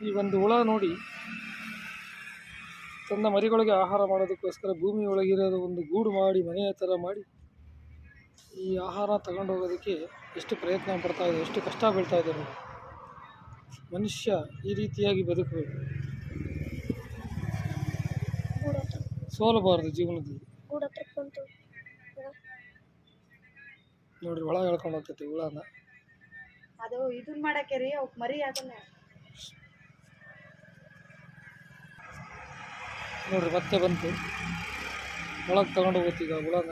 ಈ ಒಂದು ಹುಳ ನೋಡಿ ತನ್ನ ಮರಿಗಳಿಗೆ ಆಹಾರ ಮಾಡೋದಕ್ಕೋಸ್ಕರ ಭೂಮಿ ಒಳಗಿರೋದು ಒಂದು ಗೂಡು ಮಾಡಿ ಮನೆಯ ಥರ ಮಾಡಿ ಈ ಆಹಾರ ತಗೊಂಡು ಹೋಗೋದಕ್ಕೆ ಎಷ್ಟು ಪ್ರಯತ್ನ ಪಡ್ತಾ ಇದೆ ಎಷ್ಟು ಕಷ್ಟ ಬೀಳ್ತಾ ಇದೆ ನೋಡಿ. ಮನುಷ್ಯ ಈ ರೀತಿಯಾಗಿ ಬದುಕಬೇಕು. ಸೋಲಬಾರದು ಜೀವನದಲ್ಲಿ. ನೋಡಿರಿ ಒಳಗೆ ಒಳ ಹೇಳ್ಕೊಂಡು ಹೋಗ್ತೈತಿ ಹುಳನ. ಅದು ಇದನ್ನ ಮಾಡಕ್ಕೆ ರೀ ಅವಕ್ಕೆ ಮರಿ ಅದನ್ನ. ನೋಡ್ರಿ ಮತ್ತೆ ಬಂತು. ಒಳಗೆ ತಗೊಂಡು ಹೋಗ್ತೀಗ ಈಗ ಹುಳನ.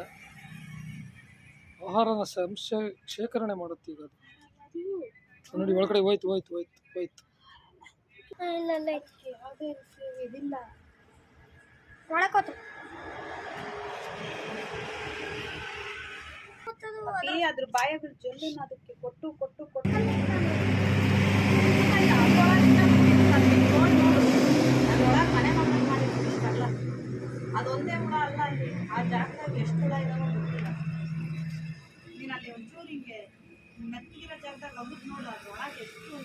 ಆಹಾರನ ಸಂಶ ಶೇಖರಣೆ ಮಾಡುತ್ತೀಗ ಅದು. ನೋಡಿ ಒಳಗಡೆ ಹೋಯ್ತು ಹೋಯ್ತು ಹೋಯ್ತು ಹೋಯ್ತು. ಇಲ್ಲ ಇಲ್ಲ ಯಾವುದೇ ಇದಿಲ್ಲ. ಒಳಕೋತು ಅದ್ರ ಬಾಯಾಗ ಜೊಲ್ಲನ್ನು ಅದಕ್ಕೆ ಕೊಟ್ಟು ಕೊಟ್ಟು ಕೊಟ್ಟು. ಮನೆ ಅದೊಂದೇ ಹುಳ ಅಲ್ಲ ಅಲ್ಲಿ ಆ ಜಾಗದಾಗ ಎಷ್ಟು ಇದಾವ ಗೊತ್ತಿಲ್ಲ. ನೀನು ಅಲ್ಲಿ ಒಂಚೂರು ಹಿಂಗೆ ಮೆತ್ತಗಿರೋ ಜಾಗದಾಗ ಅವ್ರಿಗೆ ನೋಡು, ಅದ್ರೊಳಗೆ ಎಷ್ಟು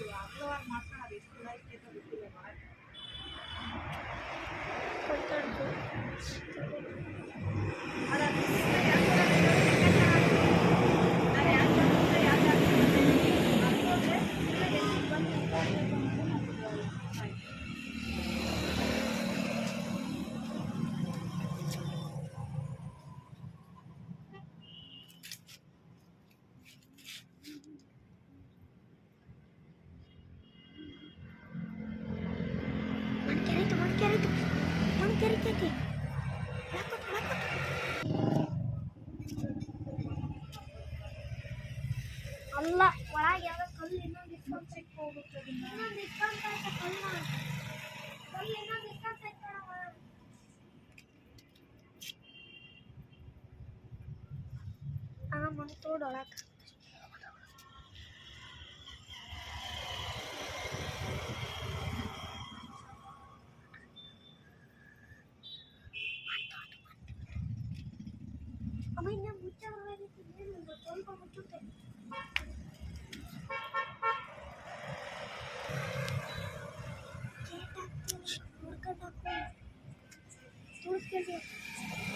ಕೆರಿತು ಮಣ್ಣು ಕೆರಿತು ಮಣ್ಣು ಕೆರಿತೈತಿ ಅಲ್ಲ ಒಳಗೆ ಯಾವ ಕಲ್ಲು ಇನ್ನೊಂದು ಇಟ್ಕೊಂಡು ಸಿಕ್ಕ ಹೋಗುತ್ತೆ ಇನ್ನೊಂದು ಇಟ್ಕೊಂಡು ಕಲ್ಲ ಕಲ್ಲು ಇನ್ನೊಂದು ಇಟ್ಕೊಂಡು ಸಿಕ್ಕ ಆ ಮಣ್ಣು ತೋಡೊಳಗೆ 谢谢。